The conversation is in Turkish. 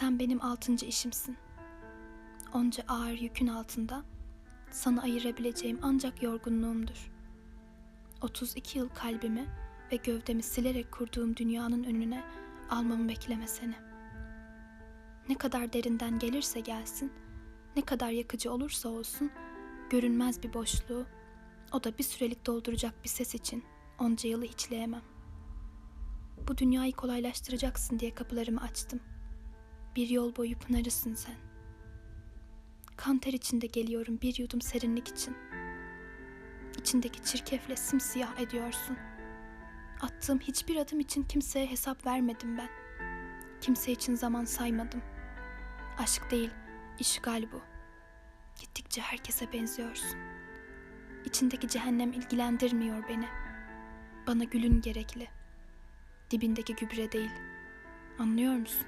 Sen benim altıncı işimsin. Onca ağır yükün altında sana ayırabileceğim ancak yorgunluğumdur. 32 yıl kalbimi ve gövdemi silerek kurduğum dünyanın önüne almamı bekleme seni. Ne kadar derinden gelirse gelsin, ne kadar yakıcı olursa olsun, görünmez bir boşluğu, o da bir sürelik dolduracak bir ses için onca yılı hiçleyemem. Bu dünyayı kolaylaştıracaksın diye kapılarımı açtım. Bir yol boyu pınarısın sen. Kan ter içinde geliyorum bir yudum serinlik için. İçindeki çirkefle simsiyah ediyorsun. Attığım hiçbir adım için kimseye hesap vermedim ben. Kimse için zaman saymadım. Aşk değil, işgal bu. Gittikçe herkese benziyorsun. İçindeki cehennem ilgilendirmiyor beni. Bana gülün gerekli. Dibindeki gübre değil. Anlıyor musun?